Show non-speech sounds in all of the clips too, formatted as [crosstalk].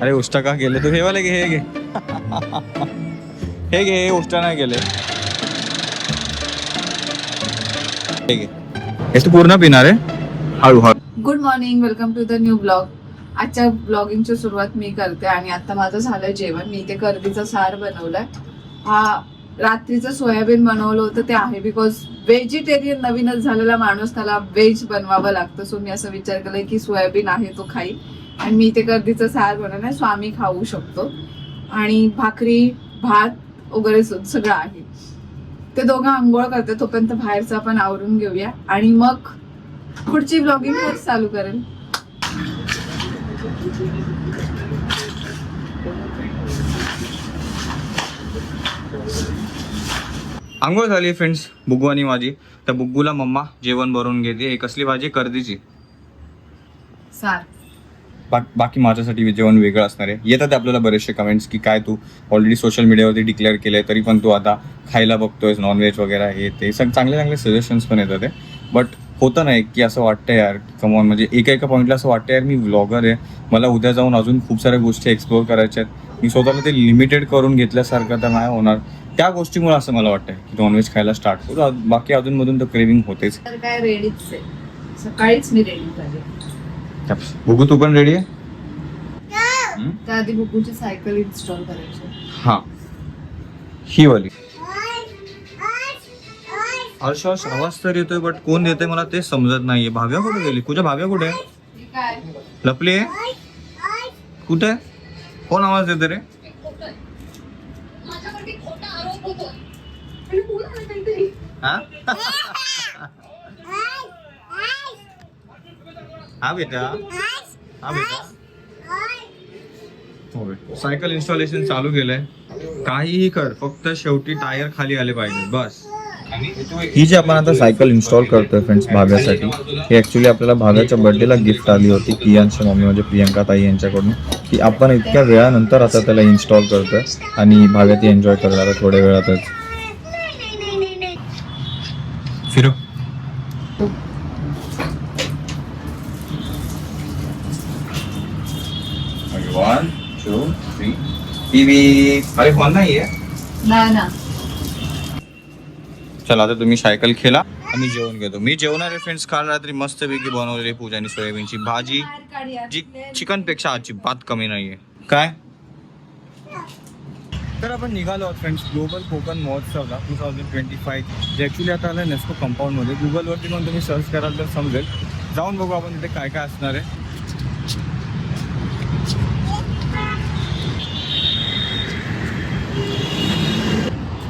अरे उष्टा का गेले तू हे वाले घे हे घे. हे घे हे उष्टा नाही गेले. हे घे. हे तू पूर्ण पिणार आहे? हळू हळू. Good morning welcome to the new blog आजच्या ब्लॉगिंगची सुरुवात मी करते आणि आता माझं झालं जेवण. मी ते कर्दीचा सार बनवलाय. हा रात्रीचं सोयाबीन बनवलं होतं ते आहे. बिकॉज व्हेजिटेरियन नवीनच झालेला माणूस त्याला व्हेज बनवावं लागतं. सो मी असं विचार केलाय की सोयाबीन आहे तो खाईल. आणि मी ते गर्दीचं सार बनवलंय सो आम्ही खाऊ शकतो. आणि भाकरी भात वगैरे सु- सगळं आहे. ते दोघं आंघोळ करते तोपर्यंत बाहेरचं आपण आवरून घेऊया. आणि मग पुढची ब्लॉगिंग चालू करेल? आंघोळ झाली फ्रेंड्स बुग्गू आणि माझी. तर बुग्गूला मम्मा जेवण भरून घेते. कसली भाजी कर्दीची. सार. बा- बाकी माझ्यासाठी जेवण वेगळं असणार आहे. येतात आपल्याला बरेचसे कमेंट्स की काय तू ऑलरेडी सोशल मीडियावरती डिक्लेअर केलंय तरी पण तू आता खायला बघतोयस नॉनव्हेज वगैरे हे ते. सग चांगले चांगले सजेशन्स पण येतात आहे. बट होतं नाही की असं वाटतं यार कमॉन म्हणजे एका एका पॉईंटला असं वाटतं यार मी व्लॉगर आहे. मला उद्या जाऊन अजून खूप साऱ्या गोष्टी एक्सप्लोअर करायच्या आहेत. मी स्वतःला ते लिमिटेड करून घेतल्यासारखं तर नाही होणार. त्या गोष्टीमुळे असं मला वाटतंय की नॉनव्हेज खायला स्टार्ट करू. बाकी अजूनमधून तर क्रेविंग होतेच. तर काय रेडीच आहे. सकाळीच मी रेडी बघू तू पण रेडी आहे? हम्म? त्याआधी बुकूची सायकल इन्स्टॉल करायची. हा. ही वाली. हर्ष हर्ष आवाज तर येतोय बट कोण देतोय मला ते समजत नाहीये. भाव्या कुठे गेली? तुझ्या भाव्या कुठे? आहे काय? लपली आहे? कुठे? आहे? कोण आवाज देते रे? हा? बेटा? बेटा? होय सायकल इन्स्टॉलेशन चालू केलंय. काहीही कर फक्त शेवटी टायर खाली आले पाहिजे बस. ही जी आपण आता सायकल इन्स्टॉल करतोय फ्रेंड्स भाव्यासाठी ही ऍक्च्युली आपल्याला भाव्याच्या बर्थडेला गिफ्ट आली होती कियांची मम्मी म्हणजे प्रियंका ताई यांच्याकडून की आपण इतक्या वेळानंतर आता त्याला इन्स्टॉल करतोय आणि भाव्या ती एन्जॉय करणार थोड्या वेळातच. फिरो वन टू थ्री टीव्ही अरे फोन नाही आहे नाही ना चला आता तुम्ही सायकल खेळा. आम्ही जेवण घेतो. मी जेवणार आहे फ्रेंड्स काल रात्री मस्तपैकी बनवलेली पूजानी सोयाबीनची भाजी जी चिकनपेक्षा अजिबात कमी नाहीये. काय? तर आपण निघालो आहोत फ्रेंड्स ग्लोबल कोकण महोत्सवला टू थाउजंड ट्वेंटी फाईव्ह जे ॲक्च्युली आता आलं नेस्को कंपाऊंडमध्ये गुगलवरती पण तुम्ही सर्च कराल तर समजेल. जाऊन बघू आपण तिथे काय काय असणार आहे.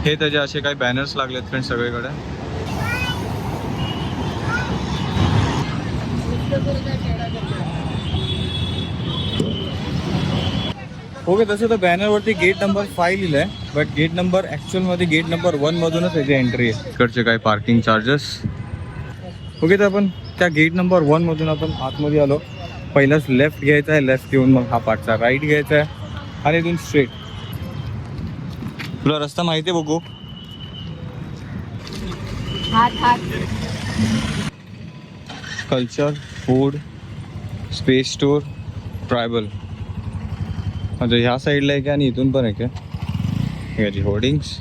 हे त्याचे असे काही बॅनर्स लागलेत फ्रेंड्स सगळीकडे. ओके तसं तर बॅनरवरती गेट नंबर फाय लिहिलंय बट गेट नंबर ऍक्च्युअलमध्ये गेट नंबर वन मधूनच याची एंट्री आहे. इकडचे काही पार्किंग चार्जेस ओके तर आपण त्या गेट नंबर वन मधून आपण आतमध्ये आलो. पहिलाच लेफ्ट घ्यायचा आहे लेफ्ट घेऊन मग हा पाठचा राईट घ्यायचा आहे आणि इथून स्ट्रेट तुला रस्ता माहिती आहे बघू? हात हात. Culture food space store tribal म्हणजे ह्या साईडला आहे का आणि इथून पण आहे. का याची होर्डिंग्स.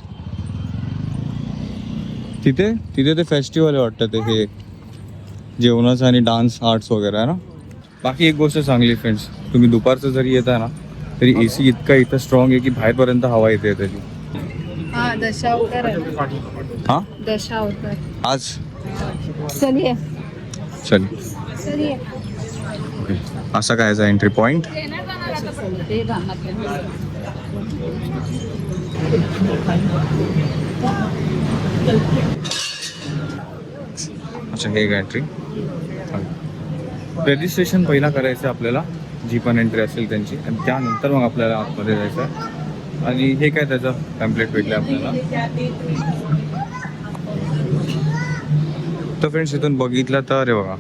तिथे तिथे ते फेस्टिवल आहे वाटतं ते हे जेवणाचं आणि डान्स आर्ट्स वगैरे आहे ना? बाकी एक गोष्ट चांगली फ्रेंड्स तुम्ही दुपारचं जरी येता ना तरी ए सी इतका इथं स्ट्रॉंग आहे की बाहेरपर्यंत हवा येते त्याची हा हां? आज? चल असा काय एंट्री पॉईंट ते अच्छा हे एंट्री रजिस्ट्रेशन पहिला करायचं आहे आपल्याला. जी पण एंट्री असेल त्यांची. आणि त्यानंतर मग आपल्याला आतमध्ये जायचं आहे. आणि हे काय त्याचं पॅम्पलेट भेटलं आपल्याला? तर फ्रेंड्स इथून बघितलं तर अरे बघा.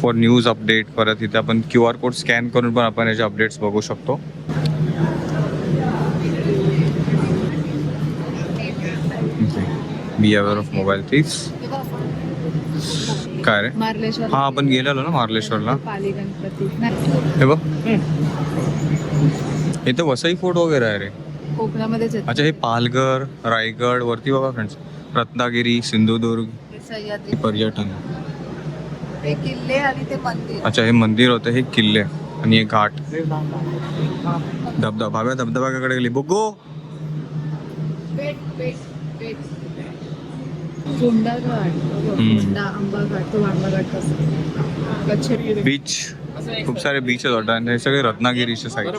फॉर न्यूज अपडेट परत इथे आपण क्यू आर कोड स्कॅन करून पण आपण याचे अपडेट्स बघू शकतो. Be aware of mobile thieves काय रे? हा आपण गेलेलो ना मार्लेश्वरला. हे बघ. इथे वसई फोर्ट वगैरे आहे रे. कोकणामध्येच. अच्छा हे पालघर रायगड वरती बघा फ्रेंड्स रत्नागिरी सिंधुदुर्ग पर्यटन. हे किल्ले आणि ते मंदिर. अच्छा हे मंदिर होतं हे किल्ले आणि हे घाट. धबधबा भाव्या धबधबाकडे गेली. बघो. घाट. बीच खूप सारे बीचेस वाटतात आणि हे सगळे रत्नागिरीच्या साईड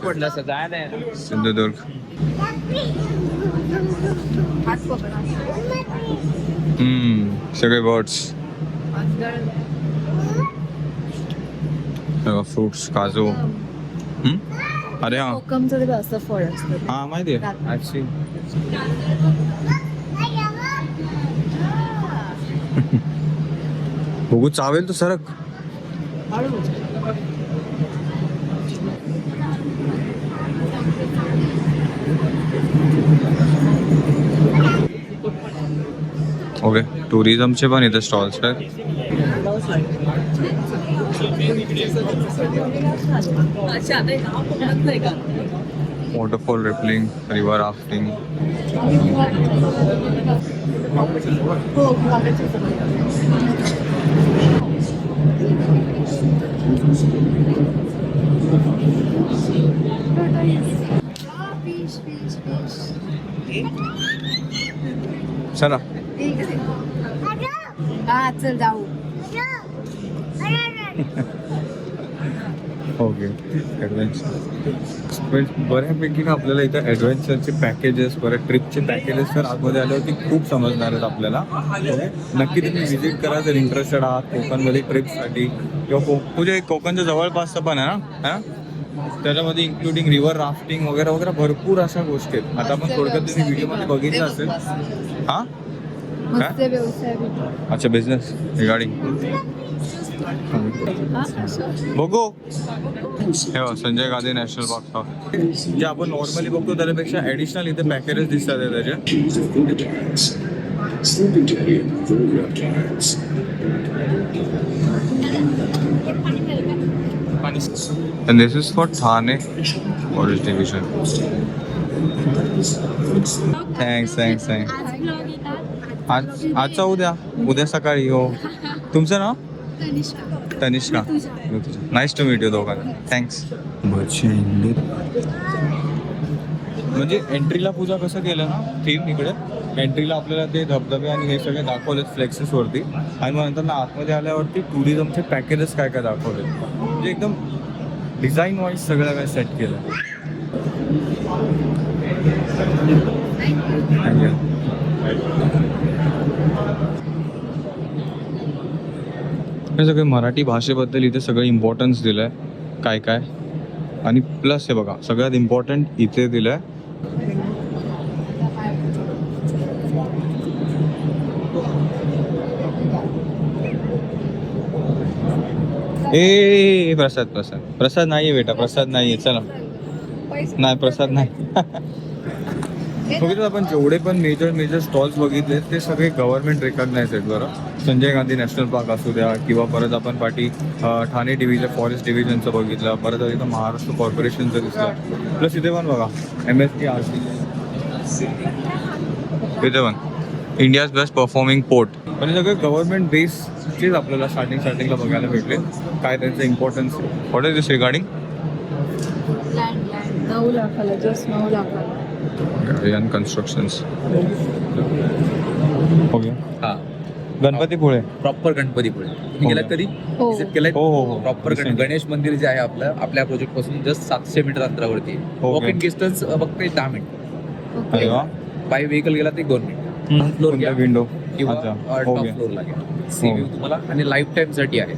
सिंधुदुर्ग. हम्म सगळे बर्ड्स फ्रुट्स काजू? अरे हा. कोकमचं ते असं फळ असतं हा माहिती आहे बघू चावेल तो सरक. ओके टुरिझमचे पण इथे स्टॉल्स आहेत. वॉटरफॉल रिपलिंग रिव्हर राफ्टिंग चला. चल जाऊ. ओके ॲडव्हेंचर बऱ्यापैकी ना आपल्याला इथं ॲडव्हेंचरचे पॅकेजेस परत ट्रिपचे पॅकेजेस तर आतमध्ये आल्यावरती खूप समजणार आहेत आपल्याला? नक्की तुम्ही व्हिजिट करा जर इंटरेस्टेड आहात कोकणमध्ये ट्रिपसाठी किंवा को तुझ्या एक कोकणच्या जवळपासचं पण आहे ना? है? त्याच्यामध्ये इन्क्लुडिंग रिव्हर राफ्टिंग वगैरे वगैरे भरपूर अशा गोष्टी आहेत. आता आपण थोडक्यात तुम्ही व्हिडिओमध्ये बघितलं असेल. हां. अच्छा बिझनेस रिगार्डिंग बघू हे बघ, संजय गांधी नॅशनल पार्क हा. जे आपण नॉर्मली बघतो त्याच्यापेक्षा ऍडिशनल इथे पॅकेजेस दिसतात आहे त्याचे Sleeping Daddy and Photograph Cats. And this is for Thane Forest Division. Thanks, thanks, thanks. आज आजचा उद्या उद्या सकाळी हो तुमचं नाव Tanishka. Nice to meet you दोघांना. थँक्स म्हणजे एंट्रीला पूजा कसं केलं? ना थीम इकडे एंट्रीला आपल्याला ते धबधबे आणि हे सगळे दाखवलेत फ्लेक्सेस वरती. आणि मग नंतर ना आतमध्ये आल्यावरती टुरिझमचे पॅकेजेस काय काय दाखवले म्हणजे एकदम डिझाईन वाईज सगळं काय सेट केलं. Thank you. हे सगळे मराठी भाषेबद्दल इथे सगळं इम्पॉर्टन्स दिलंय. काय काय? आणि प्लस हे बघा सगळ्यात इम्पॉर्टंट इथे दिलंय. ए प्रसाद प्रसाद. प्रसाद नाहीये बेटा प्रसाद नाहीये. चला. नाही प्रसाद नाही. [laughs] बघितलं आपण जेवढे पण मेजर मेजर स्टॉल्स बघितले ते सगळे गव्हर्नमेंट रेकॉग्नाइज आहेत बरं. संजय गांधी नॅशनल पार्क असू द्या किंवा परत आपण पाठी ठाणे डिव्हिजन फॉरेस्ट डिव्हिजनचं बघितलं परत इथं महाराष्ट्र कॉर्पोरेशनचं दिसलं. प्लस इथे पण बघा M S T R C इथे पण. इंडियाज बेस्ट परफॉर्मिंग पोर्ट म्हणजे सगळे गव्हर्नमेंट बेसचेच आपल्याला स्टार्टिंग स्टार्टिंगला बघायला भेटले. काय त्यांचं importance what is this regarding land land नऊ लाखाला जस्ट नऊ लाखाला अँड कन्स्ट्रक्शन्स ओके हा. गणपतीपुळे प्रॉपर गणपतीपुळे तुम्ही गेलात कधी? हो. विजिट केलंय? हो हो हो. प्रॉपर गणेश मंदिर जे आहे आपलं आपल्या प्रोजेक्टपासून जस्ट सातशे मीटर अंतरावरती. Okay. वॉक इन डिस्टन्स फक्त एक दहा मिनिट अरे वा. बाय व्हेकल गेला ते दोन मिनिट फ्लोर घ्या. विंडो किंवा अच्छा. टॉप ओके फ्लोर लागेल सी हो. व्ह्यू तुम्हाला. आणि लाईफ टाईमसाठी आहे.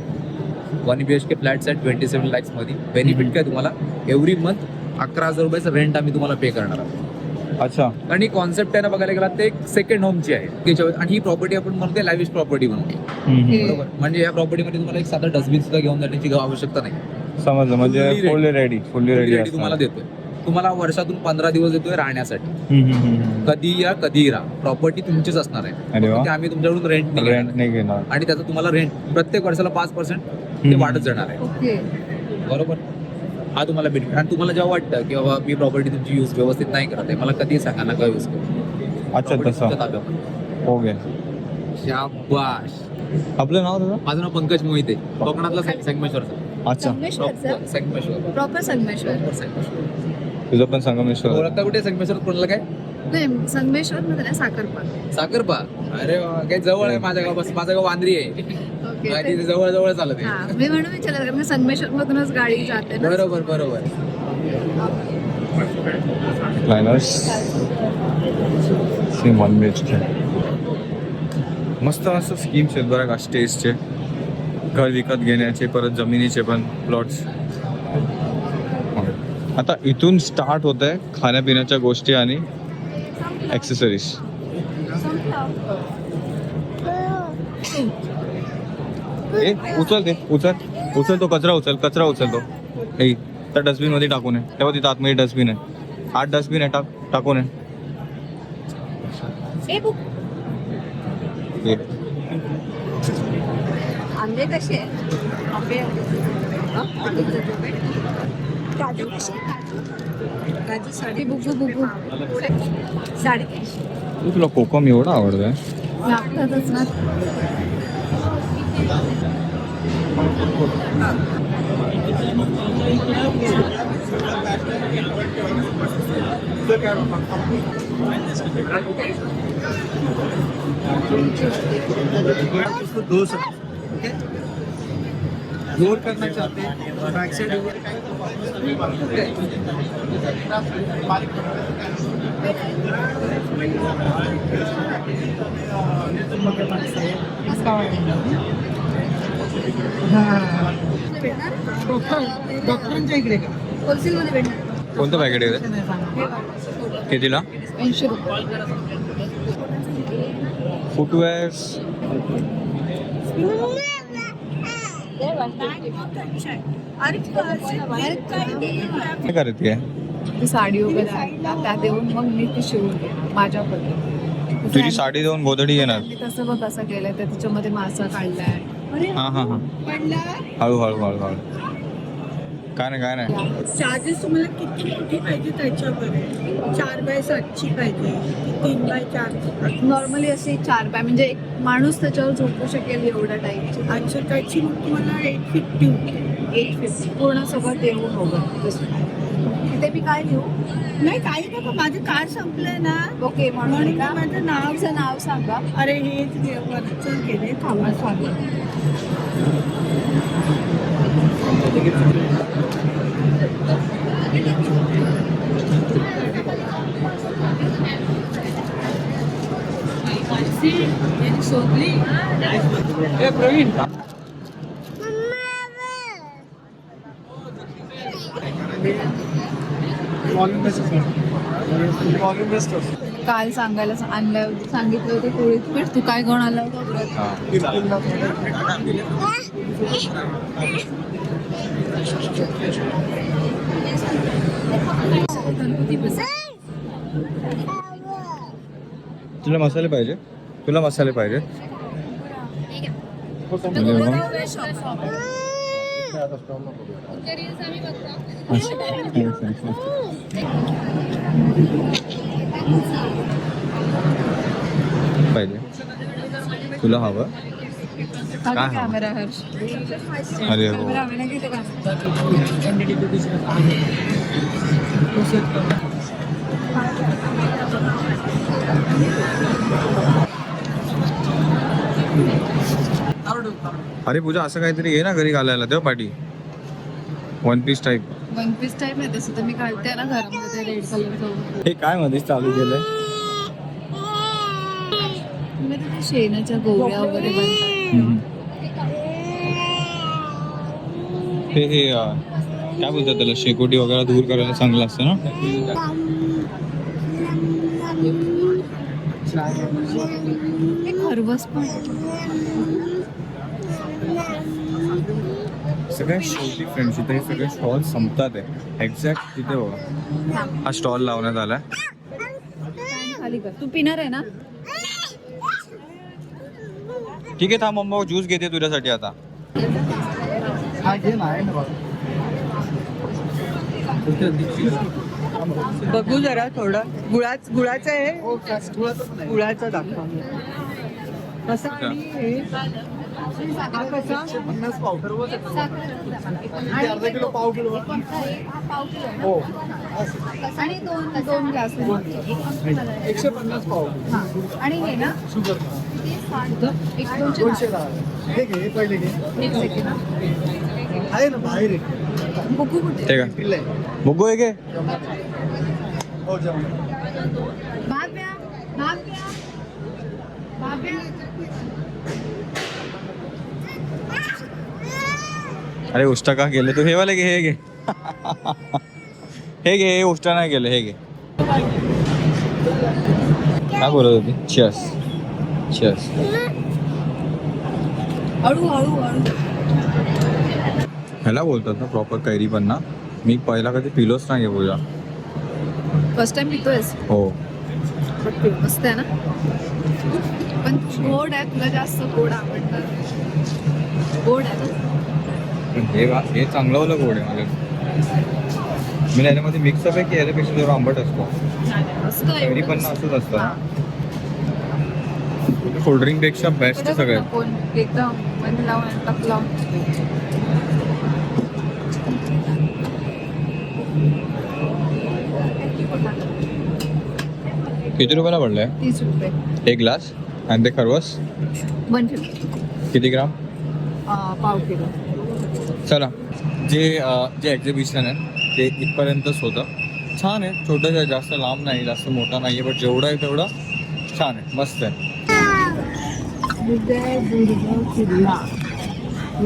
One B H K flats आहेत ट्वेंटी सेव्हन लॅक्समध्ये. बेनिफिट काय तुम्हाला? एव्हरी मंथ अकरा हजार रुपयाचं रेंट आम्ही तुम्हाला पे करणार आहोत. अच्छा. आणि ही कॉन्सेप्ट आहे ना बघायला गेला ते एक सेकंड होमची आहे त्याच्यावर आणि ही प्रॉपर्टी आपण म्हणते लाविश प्रॉपर्टी म्हणते हे. बरोबर? म्हणजे या प्रॉपर्टीमध्ये तुम्हाला एक साधा डस्टबिन सुद्धा घेऊन जाण्याची आवश्यकता नाही. समजलं म्हणजे Fully ready. Fully ready fully ready तुम्हाला देतोय. तुम्हाला वर्षातून पंधरा दिवस देतोय राहण्यासाठी. कधी या कधी राहा. प्रॉपर्टी तुमचीच असणार आहे. अरे वा. फक्त आम्ही तुमच्याकडून रेंट नाही रेंट घेणार. नाही घेणार. आणि त्याचं तुम्हाला रेंट प्रत्येक वर्षाला पाच पर्सेंट ते हम्म. वाढत जाणार आहे. ओके. बरोबर? हा तुम्हाला बेनिफिट आणि तुम्हाला जेव्हा वाटतं की बाबा मी प्रॉपर्टी तुमची यूज व्यवस्थित नाही करत आहे मला कधी सांगा नका यूज करू. अच्छा तसं. हो गे शाबाश. आपलं नाव दादा? माझं नाव पंकज मोहिते कोकणातला संग- संगमेश्वरचा अच्छा. संगमेश्वर प्रॉपर संगमेश्वर. तुझं पण संगमेश्वर ओळखता कुठे संगमेश्वर? कोणाला काय? नाही संगमेश्वर मध्ये ना साखरपा साखरपा अरे काय जवळ आहे माझ्या गाव बस माझं गाव वांद्री आहे. ओके. काय तिथे जवळ जवळ चालत हा मी म्हणून विचारलं कारण संगमेश्वर मधूनच गाडी जाते ना. बरोबर बरोबर. Liners same one B H मस्त मस्त स्कीम्स आहेत बरं का स्टेजचे घर विकत घेण्याचे परत जमिनीचे पण प्लॉट्स आता इथून स्टार्ट होत आहे खाण्यापिण्याच्या गोष्टी आणि ॲक्सेसरीज ए उचल ते उचल. उचल तो कचरा उचल कचरा उचल तो. ए त्या डस्टबिनमध्ये टाकून आहे तेव्हा तिथं आतमध्ये डस्टबिन आहे. आठ डस्टबिन आहे टाक टाकून आहे ए, आंबे कसे आंबे काजू कसे काजू साडे बुबू बुबू साडे तुला कोकम एवढा आवडतंय. लागतातच ना. ज़ोर करना चाहते हैं बैक साइड डॉक्टरांच्या इकडे का? होलसेल मध्ये भेटणार. कोणतं पॅकेट आहे ते? कितीला? ऐंशी रुपये. फुटवेअर्स काय करते ती साडी वगैरे आहे ना, त्या देऊन मग मी ती शिवून माझ्या पद्धतीने तुझी साडी देऊन गोधडी येणार. मी तसं बघ कसं केलंय तर त्याच्यामध्ये मासा काढलाय. हा हा हा. हळू हळू हळू हळू. काय नाही काय नाही. चार्जेस तुम्हाला किती मोठी पाहिजे त्याच्यावर? आहे. चार बाय सातची पाहिजे. की तीन बाय चार. नॉर्मली असे चार पाय म्हणजे एक माणूस त्याच्यावर झोपू शकेल एवढ्या टाईपची. अच्छा त्याची मग तुम्हाला एट फिफ्टी एट फिफ्टी पूर्ण सगळं देऊन हवं तिथे मी काय लिहू? नाही काही नका. माझं कार्ड संपलंय ना. ओके म्हणून का? माझं नाव तुमचं नाव सांगा. अरे हेच वरचं केले थांबा सांगा काल सांगायला आणलं सांगितलं होतं पोळीत पीठ तू काय घेऊन आला तुला मसाले पाहिजे? तुला मसाले पाहिजे. पाहिजे तुला हवं? काय? कॅमेरा हर्ष. अरे हो. कॅमेरा हवे अरे पूजा असं काहीतरी ये ना घरी घालायला तेव्हा पाठी one piece type one piece type आहे तसं तर मी घालते ना घरामध्ये रेड हे काय मध्येच चालू केलंय? शेणाच्या गोळ्या वगैरे बनतात. हे हे अं, काय बोलतात त्याला? शेकोटी वगैरे दूर करायला चांगलं असतं ना? खरवस पण आहे. सगळ्यात शेवटी फ्रेंड्स इथे हे सगळे स्टॉल संपतात आहे. एक्झॅक्ट तिथे बघा. हा स्टॉल लावण्यात कर. तू पिणार आहे ना? ठीक आहे थांब मम्मा ज्यूस घेते तुझ्यासाठी आता. बघू. जरा थोडं. गुळाच गुळाचं आहे. गुळाचं दाखवा. कसा आणि हे हा कसा आणि दोन दोन ग्लास एकशे पन्नास पाव आणि हे ना शुगर एक दोनशे दहा. हे घे हे पहिले घे एक सेकंड आहे ना बाहेर आहे बघू कुठे ठीक आहे पिल्लंय बघू आहे घे हो जेवण बाब्या बाब्या अरे उष्टा का गेले तू हे वाले घे हे घे. हे घे हे उष्टा नाही गेले हे घे. काय बोलत होती? हळू हळू ह्याला बोलतात ना प्रॉपर कैरी पण ना मी पहिला कधी पिलोच नाही पूजा. First time पितोयस? हो. मस्त आहे ना? पण गोड आहे तुला जास्त गोड आवडतं गोड आहे ना? हे वा- हे चांगलं वालं गोड आहे माझ्या. मी याच्यामध्ये मिक्सअप आहे की याच्यापेक्षा जरा आंबट असतो. कैरी पण असंच असतं. कोल्ड्रिंकपेक्षा बेस्ट सगळ्यात. एकदम. मन लावून टक लावून. किती रुपयाला पडलंय? तीस रुपये. एक ग्लास आणि ते खरवस? One fifty. किती ग्राम? पाव किलो. चला. जे जे एक्झिबिशन आहे ते इथपर्यंतच होतं छान आहे. छोटंसं जास्त लांब नाही जास्त मोठा नाही आहे बट जेवढं आहे तेवढं छान आहे. मस्त आहे.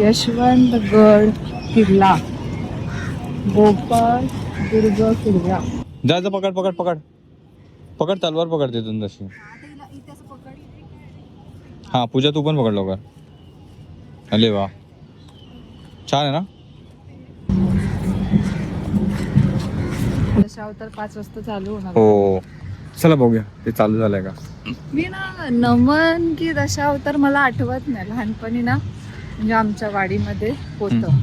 यशवंतगड किल्ला. गोपाळ दुर्ग किल्ला. जा जा पकड पकड पकड. पकड तलवार पकड तिथून तशी. हां पूजा तू पण पकड लवकर. अरे वा. छान आहे ना? दशावतार पाच वाजता चालू होणार. हो. चला बघूया ते चालू झालंय का? मी ना नमन की दशावतार मला आठवत नाही. लहानपणी ना म्हणजे आमच्या वाडीमध्ये होतं.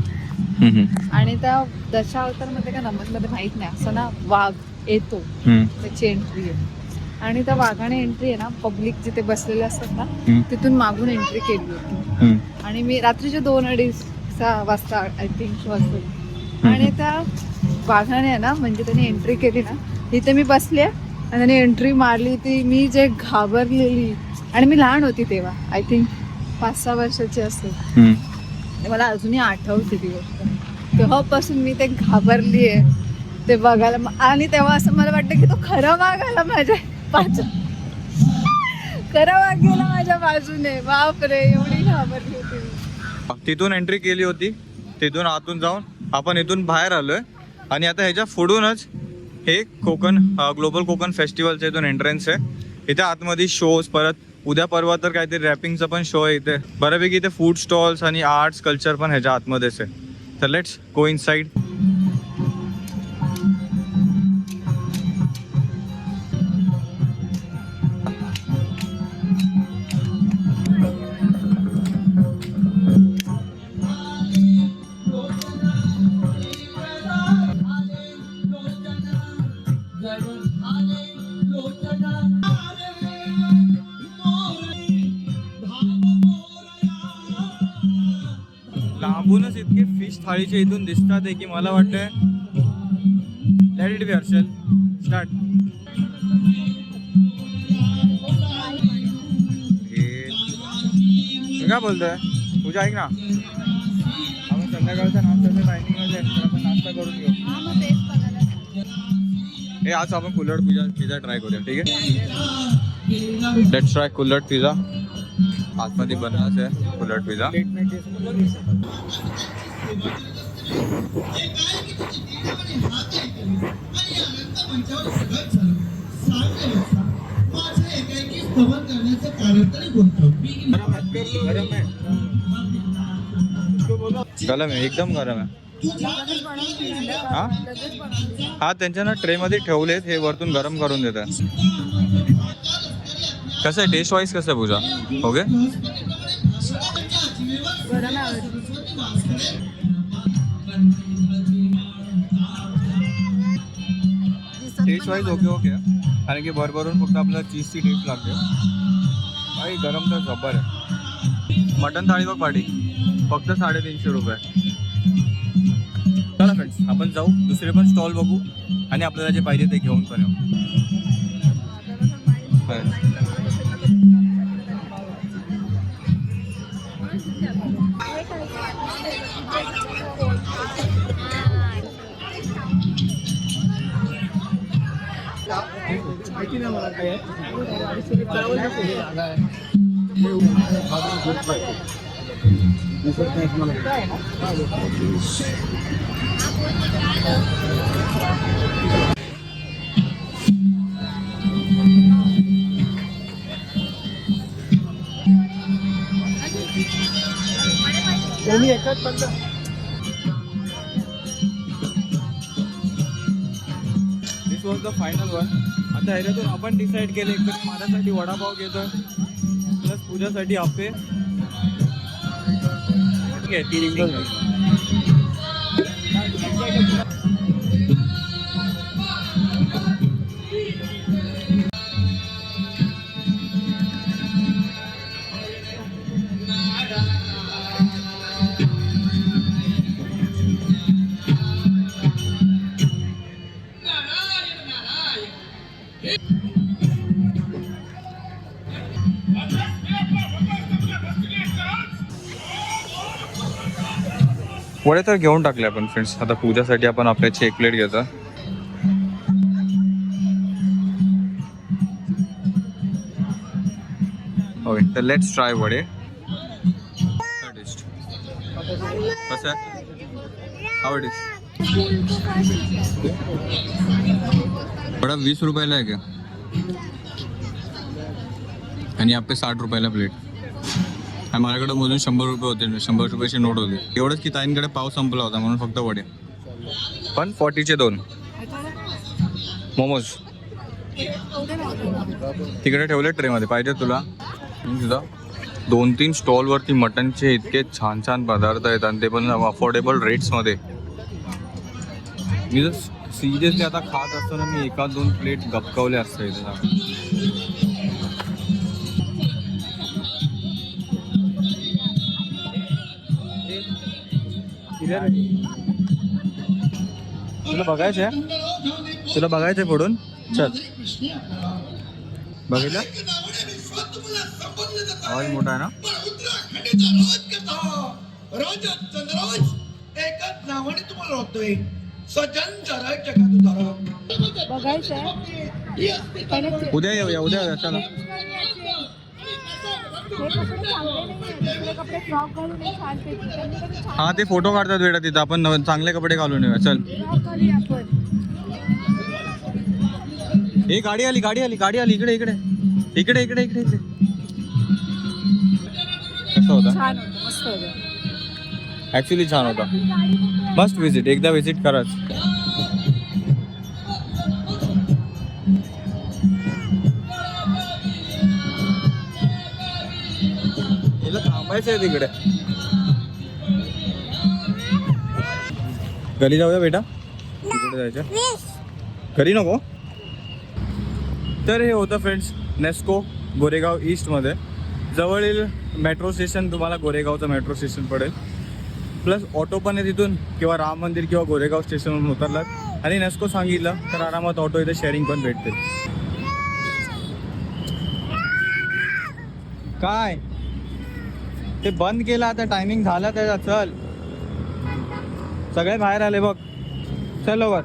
आणि त्या दशावतारमध्ये का नमनमध्ये माहीत नाही. असं ना वाघ येतो. त्याची एंट्री आहे. आणि त्या वाघाने एंट्री आहे ना पब्लिक जिथे बसलेले असतात ना तिथून मागून एंट्री केली होती. आणि मी रात्रीचे दोन अडीच सहा वाजता आय थिंक वाजता आणि त्या वाघाने आहे ना म्हणजे त्याने एंट्री केली ना तिथे मी बसले आणि त्याने एंट्री मारली ती मी जे घाबरलेली. आणि मी लहान होती तेव्हा आय थिंक पाच सहा वर्षाची असेल. मला अजूनही आठवते ती गोष्ट. तेव्हापासून मी ते घाबरली आहे. ते बघायला आणि तेव्हा असं मला वाटतं की तो खरा वाघ आला माझ्या बाजू खरा वाघ गेला माझ्या बाजूने. बापरे एवढी घाबरली होती. तिथून एंट्री केली होती. तिथून आतून जाऊन आपण इथून बाहेर आलोय. आणि आता ह्याच्या पुढूनच हे कोकण ग्लोबल कोकण फेस्टिवलचं इथून एंट्रन्स आहे. इथे आतमध्ये शोज परत उद्या परवा तर काहीतरी रॅपिंगचा पण शो आहे इथे. बऱ्यापैकी इथे फूड स्टॉल्स आणि आर्ट्स कल्चर पण ह्याच्या आतमध्येच आहे. तर लेट्स गो इन साईड इतके फिश थाळीचे इथून दिसतात आहे की मला वाटतंय. Let it be Harshal. Start काय बोलतोय? पूजा ऐक ना. आपण संध्याकाळच्या नाश्त्याच्या टायमिंगमध्ये आपण नाश्ता करून घेऊ. हे आज आपण कुल्हड पिझ्झा पिझ्झा ट्राय करूया ठीक आहे? Let's try kulhad pizza. आतमध्ये बनवायचं आहे कुल्हड पिझ्झा. गरम आहे एकदम गरम आहे. हा? हा त्यांच्या ना ट्रेमध्ये ठेवलेत हे वरतून गरम करून देतात. कसं आहे टेस्ट वाईज कसं आहे Puja? Okay? Wise okay okay कारण की भरभरून फक्त आपल्याला चीजची टेस्ट लागते. काही गरम तर जब्बर आहे. मटन थाळी बघ पाठी फक्त साडेतीनशे रुपये. चला फ्रेंड्स आपण जाऊ. दुसरे पण स्टॉल बघू. आणि आपल्याला जे पाहिजे ते घेऊन पण येऊ. माहिती नाही मला काय दिसत नाही मला त्यांनी एकाच बंद? This was the final one आता ह्याच्यातून आपण डिसाईड केले एक माझ्यासाठी वडापाव घेतोय प्लस पूजासाठी आपे. ठीक आहे तीन वडे तर घेऊन टाकले आपण फ्रेंड्स आता पूजासाठी आपण आपल्याची एक प्लेट घेतो. ओके तर लेट्स ट्राय वडे. कसं आहे? वडा वीस रुपयाला आहे का? आणि आपले साठ रुपयाला प्लेट आणि माझ्याकडे मोजून शंभर रुपये होते. शंभर रुपयाची नोट होती. एवढंच की ताईंकडे पाव संपला होता म्हणून फक्त वडे. पण फॉर्टीचे दोन. मोमोज. तिकडे ठेवले ट्रेमध्ये. पाहिजे तुला. तुझं दोन तीन स्टॉलवरती मटनचे इतके छान छान पदार्थ आहेत आणि ते पण अफोर्डेबल रेट्समध्ये मी जर सिरियसली आता खात असताना मी एका दोन प्लेट गपकवले असते इथे. तुला बघायचंय तुला बघायचंय फोडून चल. बघितलं? आवाज मोठा आहे ना? रोज चंद्रोज एकच नावाने तुम्हाला ओळखतोय सजन जरा जगा तुझा उद्या येऊया उद्या येऊया चला कपडे फ्रॉक घालून ये छानपैकी त्यांनी कधी छान हा ते फोटो काढतात बेटा तिथं. आपण नव- चांगले कपडे घालून येऊया. चल. फ्रॉक घालूया आपण. हे गाडी आली गाडी आली गाडी आली. इकडे इकडे. इकडे इकडे इकडे इकडे. कसं होता? छान होतं. मस्त होतं. ऍक्च्युली छान होता. मस्ट विजिट एकदा विजिट कराच. आहे तिकडे घरी जाऊया बेटा? तिकडे जायचं? घरी नको. तर हे होतं फ्रेंड्स नेस्को गोरेगाव ईस्टमध्ये जवळील मेट्रो स्टेशन तुम्हाला गोरेगावचं मेट्रो स्टेशन पडेल. प्लस ऑटो पण आहे तिथून किंवा राम मंदिर किंवा गोरेगाव स्टेशनवरून उतरलात. आणि नेस्को सांगितलं तर आरामात ऑटो इथे शेअरिंग पण भेटते. काय? ते बंद केलं आता टायमिंग झाला त्याचा चल. सगळे बाहेर आले बघ. चल लवकर.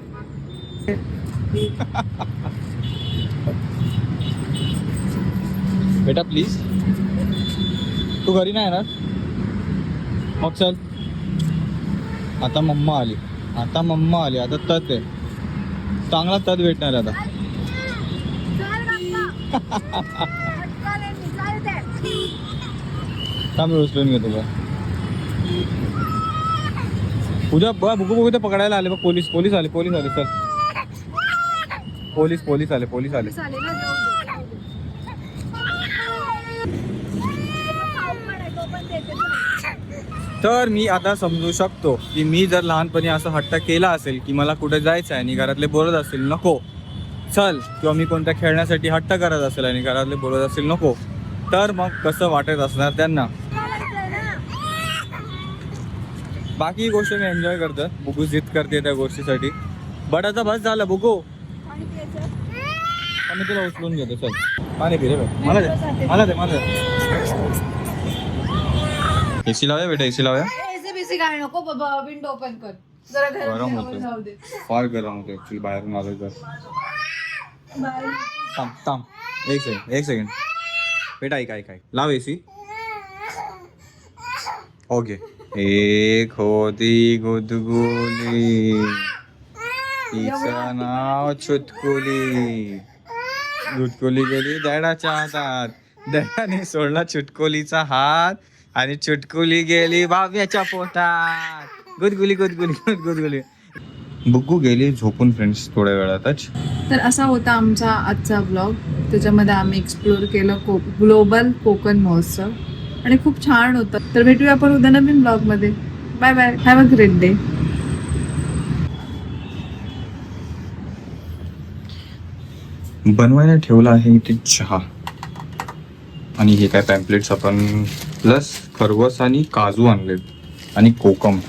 बेटा प्लीज तू घरी नाही येणार? मग चल. आता मम्मा आली. आता मम्मा आली. आता तत आहे. चांगला तत भेटणार आता. थांब उचलून घेतो का पूजा बघ बुकू बुकू ते पकडायला आले बघ पोलीस पोलीस आले पोलीस आले चल पोलीस पोलीस आले पोलीस आले. तर मी आता समजू शकतो की मी जर लहानपणी असं हट्ट केला असेल की मला कुठे जायचं आहे आणि घरातले बोलत असतील नको. चल किंवा मी कोणत्या खेळण्यासाठी हट्ट करत असेल आणि घरातले बोलत असतील नको. तर मग कसं वाटत असणार त्यांना? बाकी गोष्ट मी एन्जॉय करतो बुगू जिद करते त्या गोष्टीसाठी. बट आता बस झालं बुगू आणि आम्ही तुला उचलून घेतो चल. पाणी पिरे मला दे. मला दे मला दे. एसी लावूया बेटा एसी लावूया? नको विंडो ओपन कर. जरा गरम होतं. फार गरम होतं ऍक्च्युली बाहेरून आलोय तर. थांब थांब. एक सेकंड एक सेकंड बेटा ऐक ऐक ऐक. लाव एसी ओके. एक होती गुदगुली. तिचं नाव चुटकुली गुटकुली गेली दॅडाच्या हातात. दडाने सोडला चुटकुलीचा हात आणि चुटकुली गेली बाब्याच्या पोटात. गुदगुली गुदगुली गुदगुली. बुग्गू गेली झोपून फ्रेंड्स थोड्या वेळातच. तर असा होता आमचा आजचा ब्लॉग त्याच्यामध्ये आम्ही एक्सप्लोर केलं को ग्लोबल कोकण महोत्सव. आणि खूप छान होतं. तर भेटूया आपण उद्या नवीन ब्लॉगमध्ये bye bye have a great day बनवायला ठेवला आहे इथे चहा. आणि हे काय पॅम्पलेट्स आपण प्लस खरवस आणि काजू आणलेत. आणि कोकम.